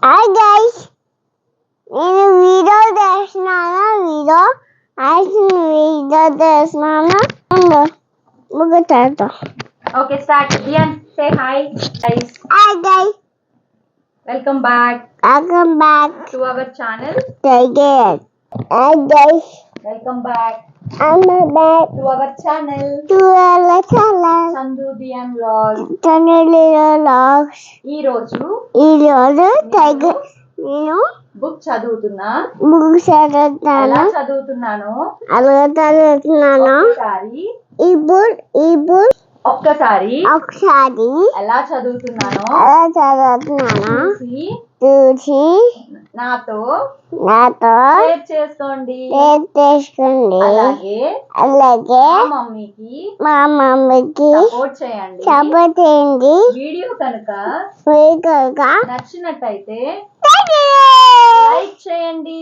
Hi guys నేను video చేస్తున్నాను video action video చేస్తున్నాను ముగ్గు చేద్దాం Okay, start. Dian, say hi, guys. Hi guys Welcome back welcome back to our channel. again hi guys Welcome back I'm back To our channel. to our channel. Chandu Dian vlog. ఛానల్లో లాగ్స్ ఈ రోజు ఈ రోజు tiger నేను book చదువుతున్నా. ఎలా చదువుతాను. చదువుతున్నానో అలాగే చదువుతున్నాను ఒక్కసారి. ఒకసారి ఎలా చదువుతున్నానో అలా చదువుతున్నాను? చూసి నాతో నాతో షేర్ చేసుకోండి. షేర్ చేసుకోండి. అలాగే అలాగే మా మమ్మీకి మా మమ్మీకి సపోర్ట్ చేయండి. సపోర్ట్ చేయండి. వీడియో కనుక నచ్చినట్టయితే లైక్ లైక్ చేయండి.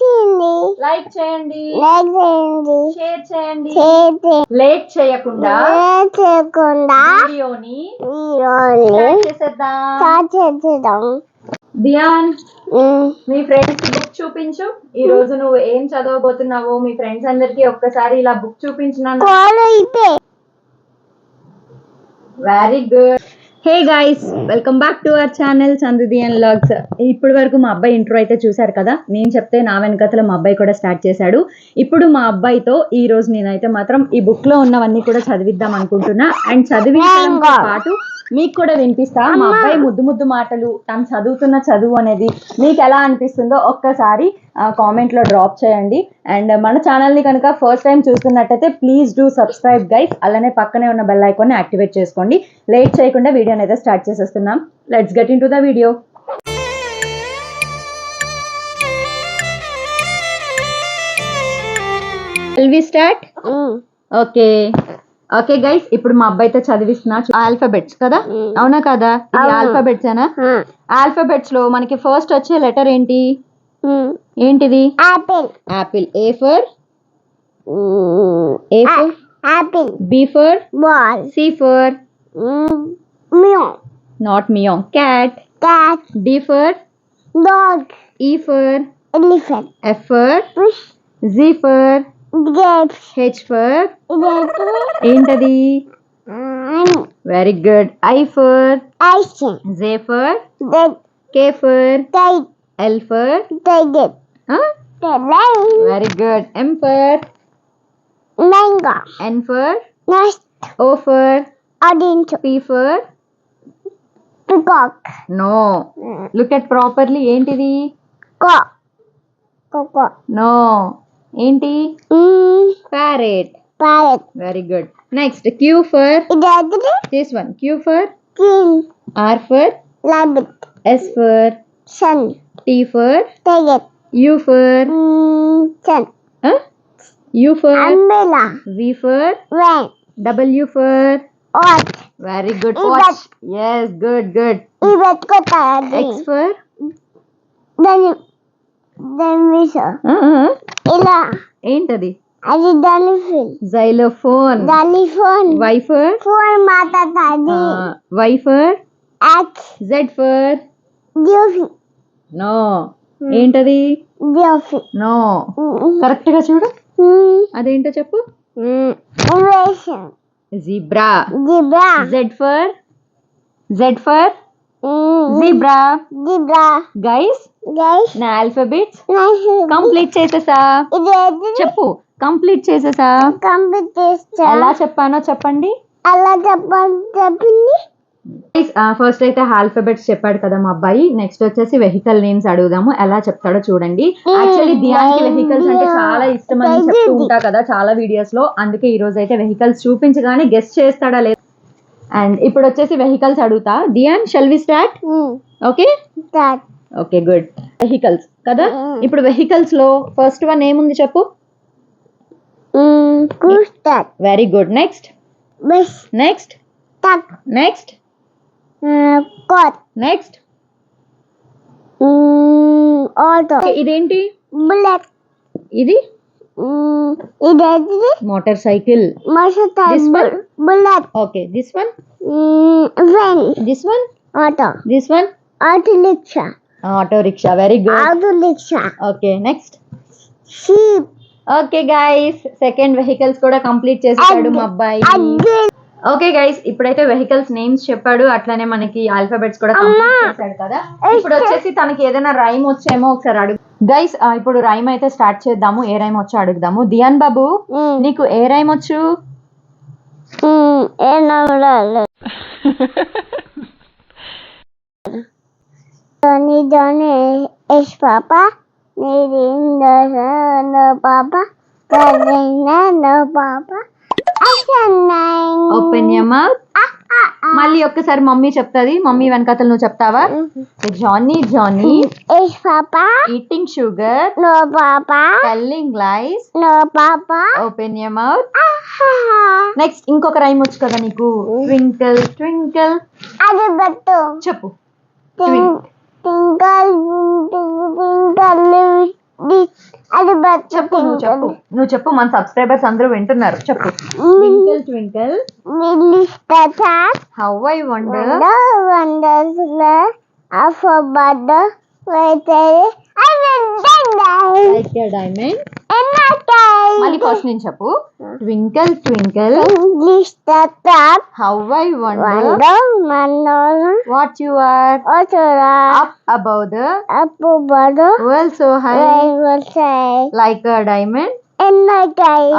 చేయండి. లైక్ చేయండి. లైక్ చేయండి. షేర్ చేయండి. షేర్ చేయండి లేట్ చేయకుండా లేట్ చేయకుండా వీడియోని వీడియోని స్టార్ట్ చేసేద్దాం. స్టార్ట్ చేద్దాం దియాన్. మీ ఫ్రెండ్స్ బుక్ చూపించు. ఈ రోజు నువ్వు ఏం చదవబోతున్నావో మీ ఫ్రెండ్స్ అందరికి ఒక్కసారి ఇలా బుక్ అయితే very good hey guys welcome back to our channel Chandu Dian logs ఇప్పటి వరకు మా అబ్బాయి ఇంట్రో అయితే చూశారు కదా? నేను చెప్తే నా వెనకతల మా అబ్బాయి కూడా స్టార్ట్ చేశాడు. ఇప్పుడు మా అబ్బాయితో ఈ రోజు నేనైతే మాత్రం ఈ బుక్లో ఉన్నవన్నీ కూడా చదివిద్దాం అనుకుంటున్నా. అండ్ చదివించడంతో పాటు మీకు కూడా వినిపిస్తా మా అబ్బాయి ముద్దు ముద్దు మాటలు తను చదువుతున్న చదువు అనేది మీకు ఎలా అనిపిస్తుందో ఒక్కసారి కామెంట్లో డ్రాప్ చేయండి. అండ్ మన ఛానల్ని కనుక ఫస్ట్ టైం చూస్తున్నట్టయితే ప్లీజ్ డూ సబ్స్క్రైబ్ గైస్ అలానే పక్కనే ఉన్న బెల్ ఐకాన్ యాక్టివేట్ చేసుకోండి. లేట్ చేయకుండా వీడియోని అయితే స్టార్ట్ చేసేస్తున్నాం. Let's get in to the video we start. Okay okay guys ఇప్పుడు మా అబ్బాయితో చదివిస్తున్నా. ఆల్ఫాబెట్స్ కదా? Mm. అవునా కదా. ఆల్ఫాబెట్స్ ఏనా? ఆ. ఆల్ఫాబెట్స్లో మనకి ఫస్ట్ వచ్చే లెటర్ ఏంటి. ఏంటిది? Apple apple A for um. A for apple B for ball C for um. Mew not మియాం cat cat D for dog E for elephant F for fish G for grapes H for ఇదేంటి ఏంటది? Very good I for ice J for then K for tight L for tiger line very good M for mango N for next O for orange P for peacock no. Look at properly. ఏంటిది కో cocoa no. ఏంటి um. parrot. Parrot Very good. Next Q for ఇదేంటి this one. Q for king R for rabbit S for Sun T for tiger U for sun huh? U for umbrella V for van W for what very good Is watch. Yes, good, good. ఇవి పెట్టుకుంటారు X for దాని దాని విషయం uh-uh. ఇలా ఏంటది అది దాని fill xylophone. దాని ఫోన్ Y for ఫోన్ మాట్లాడుతుంది uh, Y for yaks Z for డ్యూఫి no. ఏంటది? డ్యూఫి నో. కరెక్ట్గా చూడు. అదేంటో చెప్పు. Zebra. Zebra. Z for? Z for? Zebra. Zebra. Guys guys. నా ఆల్ఫాబెట్స్ కంప్లీట్ చేసేసా. చెప్పు. కంప్లీట్ చేసేసా. కంప్లీట్ చేస్తా ఎలా చెప్పానో చెప్పండి. అలా చెప్పండి. చెప్పింది ఫస్ట్ అయితే ఆల్ఫాబెట్స్ చెప్పాడు కదా మా అబ్బాయి. నెక్స్ట్ వచ్చేసి వెహికల్ నేమ్స్ అడుగుదాము. ఎలా చెప్తాడో చూడండి. యాక్చువల్లీ దియానికి వెహికల్స్ అంటే చాలా ఇష్టం అని చెప్తూ ఉంటా కదా చాలా వీడియోస్లో. అందుకే ఈ రోజు అయితే వెహికల్స్ చూపించగానే గెస్ట్ చేస్తాడా లేదు? అండ్ ఇప్పుడు వచ్చేసి వెహికల్స్ అడుగుతా. Dian shall we start okay okay good vehicles కదా? Mm. ఇప్పుడు వెహికల్స్లో ఫస్ట్ వన్ ఏముంది చెప్పు. Very good next next next coat next. Auto. ఇదేంటి? బుల్లెట్. ఇది? ఇదేంటి మోటార్ సైకిల్. మసత This one? Bullet. Okay this one when this one auto. This one auto rickshaw auto rickshaw very good auto rickshaw okay next sheep okay guys second vehicles కూడా complete చేసాడు మా అబ్బాయి. Okay guys ఇప్పుడైతే vehicles names చెప్పాడు. అట్లానే మనకి alphabets కూడా చేశాడు కదా? ఇప్పుడు వచ్చేసి తనకి ఏదైనా రైమ్ వచ్చేమో ఒకసారి అడుగు. గైస్ ఇప్పుడు రైమ్ అయితే స్టార్ట్ చేద్దాము. ఏ రైమ్ వచ్చో అడుగుదాము. దియాన్ బాబు నీకు ఏ రైమ్ వచ్చు? Johnny es papá, Nirinda open your mouth మళ్ళీ ఒక్కసారి మమ్మీ చెప్తాది. మమ్మీ వెనకాతలు నువ్వు చెప్తావా? Johnny Johnny. Eating sugar no papa, telling lies no papa. Open your mouth. Next ఇంకొక రైమ్ వచ్చు కదా నీకు? ట్వింకిల్ ట్వింకిల్ అది చెప్పు. టింకల్ నువ్వు చెప్పు. నువ్వు చెప్పు మన సబ్స్క్రైబర్స్ అందరూ వింటున్నారు. చెప్పు. Twinkle twinkle how I wonder die. Like a diamond. మళ్ళీ ఫస్ట్ నేను చెప్పు. Twinkle twinkle how I wonder what you are up above the butter, world so high like a diamond.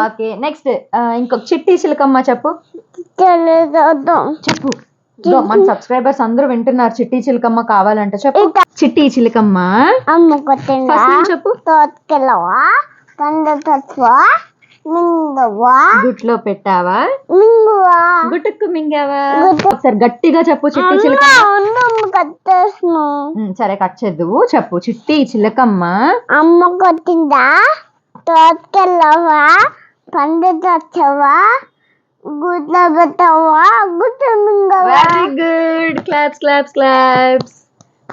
Okay next ఇంకొక చిట్టి చిలకమ్మ చెప్పు. చెప్పు. మన సబ్స్క్రైబర్స్ అందరూ వింటున్నారు. చిట్టి చిలకమ్మ కావాలంట చెప్పు. చిట్టి చిలకమ్మ. చెప్పు. గుట్లో పెట్టావా? మింగువా? గుట్టుకు మింగావా? గుట్టు- ఒకసారి గట్టిగా చెప్పు చిట్టి చిలకమ్మ. అమ్మ కట్టేసిన ఉమ్, సరే కట్ చేద్దువు చెప్పు. చిట్టి చిలకమ్మ. అమ్మ కొట్టిందా? తోటకెళ్ళవా? పండు తెచ్చవా గుడ్ల పెట్టవా గుడ్డ మింగవా? Very good claps claps claps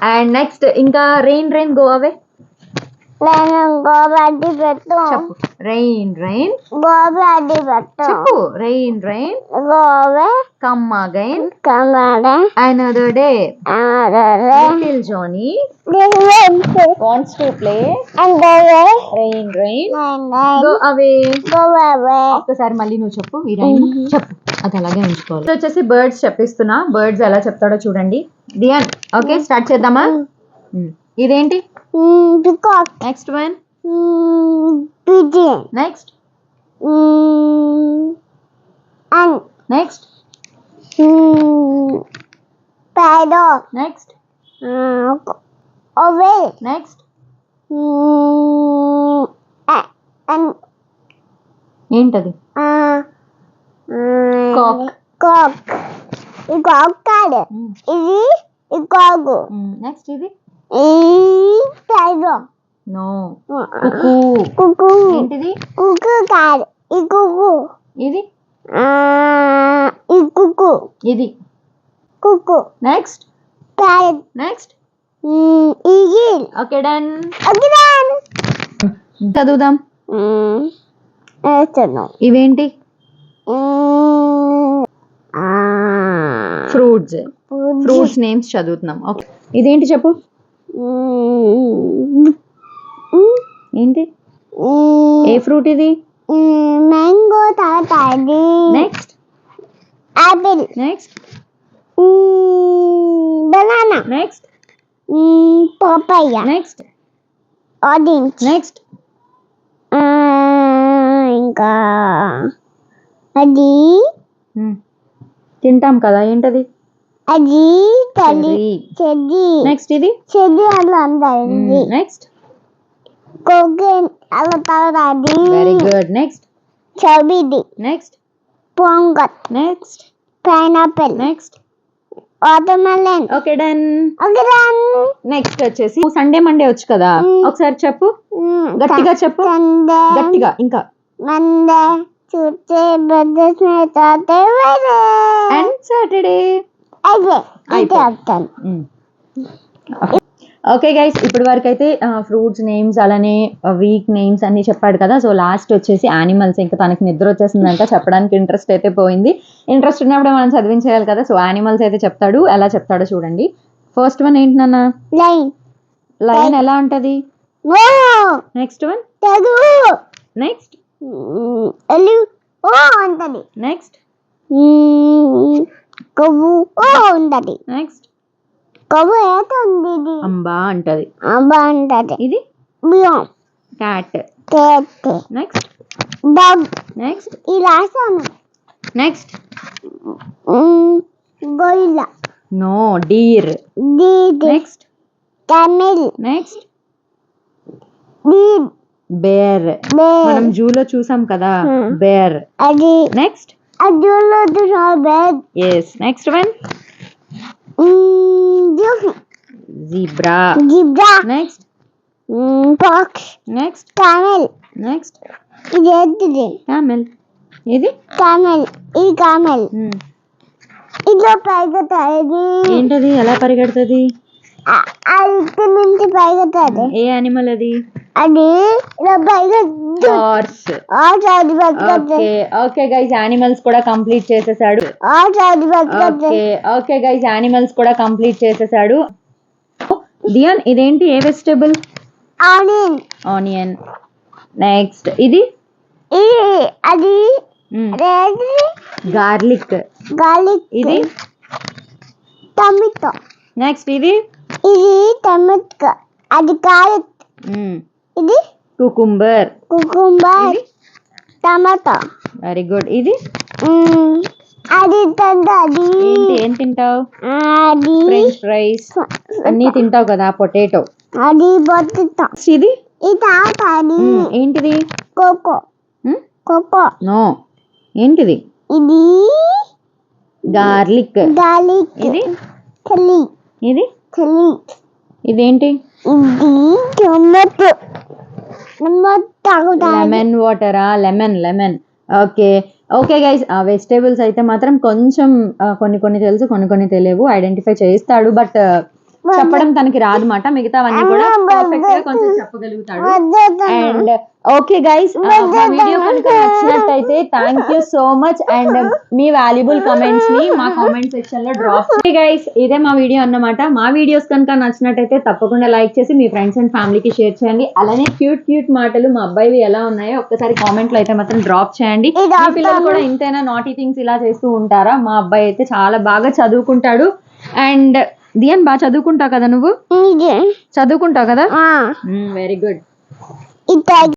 and next ఇంకా రెయిన్ రెయిన్ గో అవే గోబడ్డి పెట్టు. చెప్పు. రెయిన్ రెయిన్ గోబడ్డి పెట్టు. చెప్పు. Rain rain గోబే come again wants to play. Rain rain. Go away. ఒక్కసారి మళ్ళీ నువ్వు చెప్పు ఈ రైమ్ చెప్పు. అది అలాగే ఉంచుకోవాలి. వచ్చేసి బర్డ్స్ చెప్పిస్తున్నా. బర్డ్స్ ఎలా చెప్తాడో చూడండి. దియాన్ ఓకే స్టార్ట్ చేద్దామా? ఉమ్. ఇదేంటి Peacock, next one pigeon, next and next parrot, next owl, next and ఏంటది Cock. cock. ఈ కాక్ కాదు ఇది ఈ కాకు నెక్స్ట్ ఇది ఈ టైగర్ నో. కుకు కుకు ఏంటిది? కుకు కాదు ఈ కుకు ఇది? ఆ, ఈ కుకు ఇది. Cuckoo next? Next? Okay done. చదువుదాం. ఇవేంటి? ఫ్రూట్స్. ఫ్రూట్స్ నేమ్స్ చదువుతున్నాం. ఓకే. ఇదేంటి చెప్పు? ఏంటి? ఏ ఫ్రూట్ ఇది? Mango తాతాది next. Apple. Next. Banana. Next. Papaya next. Orange. Next. ఇంకా అది తింటాం కదా ఏంటది? అది తల్లి చెది నెక్స్ట్ ఇది? చెది అలా అందది నెక్స్ట్ కోకేన్ అలా తాగది వెరీ గుడ్ నెక్స్ట్ చబిది next pongal. Next pineapple. Next watermelon. Okay done అగ్రాన్ next వచ్చేసి సండే మండే వచ్చు కదా. Mm. ఒకసారి చెప్పు. గట్టిగా చెప్పు. గట్టిగా ఇంకా. మండే చూస్తే పెద్ద స్నేహిత అండ్ సాటర్డే ఓకే గైస్ ఇప్పటి వరకు అయితే ఫ్రూట్స్ నేమ్స్ అలానే వీక్ నేమ్స్ అన్ని చెప్పాడు కదా సో లాస్ట్ వచ్చేసి యానిమల్స్ ఇంకా తనకి నిద్ర వచ్చేసిందంట చెప్పడానికి ఇంట్రెస్ట్ అయితే పోయింది. ఇంట్రెస్ట్ ఉన్నప్పుడే మనం చదివించేయాలి కదా సో యానిమల్స్ అయితే చెప్తాడు ఎలా చెప్తాడో చూడండి. ఫస్ట్ వన్ ఏంటి నాన్న? లైన్ ఎలా ఉంటది? నెక్స్ట్ వన్ నెక్స్ట్ నెక్స్ట్ కొవ్వు ఉంటది. నెక్స్ట్ కొవ్వు ఏట ఉంది ఇది? అంబా అంటది. అబ్బా ఉంటది. ఇది? బియ్యం. క్యాట్ తేతే నెక్స్ట్ డాగ్ నెక్స్ట్ ఈ రాసాను. నెక్స్ట్ గొల్ల నో డీర్ డీడ్ నెక్స్ట్ తమిళ్ నెక్స్ట్ డీడ్ బేర్ మనం జూలో చూసాం కదా. Hmm. బేర్ అది నెక్స్ట్ అదులో బెడ్ ఎస్ next one జూఫీ zebra zebra next fox next camel next ఇది ఏంటిది? కామెల్ ఇది కామెల్ ఇది కామెల్. ఇట్లా పైగుతుంది ఏంటది? ఎలా పరిగెడుతుంది? ఇక్కడి నుంచి పైగుతుంది ఏ యానిమల్ అది? అది ఓకే ఓకే గైస్ యానిమల్స్ కూడా కంప్లీట్ చేసేసాడు. ఓకే ఓకే గైస్ యానిమల్స్ కూడా కంప్లీట్ చేసేసాడు. దియన్ ఇదేంటి? A vegetable onion onion next ఇది? అది గార్లిక్ గార్లిక్ ఇది? టమాటో నెక్స్ట్ ఇది? ఇది టమాటో అది క్యారెట్ ఇది? Cucumber. Cucumber. Tomato. Very good ఇది. అది అది. ఏంటి? ఏం తింటావు? అది. ఫ్రెంచ్ ఫ్రైస్ అన్నీ తింటావు కదా పొటాటో. అది బొత్తుతో ఇది? ఇది ఏంటిది? కోకో. కోకో. నో. ఏంటిది? ఇది గార్లిక్. గార్లిక్. ఇది? చలి ఇది? చలి ఇదేంటి? ఇది lemon వాటరా lemon lemon okay okay guys ఆ వెజిటేబుల్స్ అయితే మాత్రం కొంచెం కొన్ని కొన్ని తెలుసు కొన్ని కొన్ని తెలియవు. ఐడెంటిఫై చేస్తాడు బట్ చెప్పడం తనకి రాదన్నమాట మిగతావన్నీ కూడా పర్ఫెక్ట్గా కొంచెం చెప్పగలుగుతాడు. అండ్ ఓకే గైస్ మా వీడియో కనుక నచ్చినట్టయితే thank you so much and me valuable కమెంట్స్ని మా కామెంట్ సెక్షన్లో డ్రాప్ గైస్ ఇదే మా వీడియో అన్నమాట. మా వీడియోస్ కనుక నచ్చినట్టయితే తప్పకుండా లైక్ చేసి మీ ఫ్రెండ్స్ అండ్ ఫ్యామిలీకి షేర్ చేయండి. అలానే క్యూట్ క్యూట్ మాటలు మా అబ్బాయివి ఎలా ఉన్నాయో ఒక్కసారి కామెంట్లో అయితే మాత్రం డ్రాప్ చేయండి. మీ పిల్లలు కూడా ఇంతైనా నాటీ థింగ్స్ ఇలా చేస్తూ ఉంటారా? మా అబ్బాయి అయితే చాలా బాగా చదువుకుంటాడు. అండ్ దియన్ బాగా చదువుకుంటావు కదా నువ్వు? చదువుకుంటావు కదా? వెరీ గుడ్ ఇది.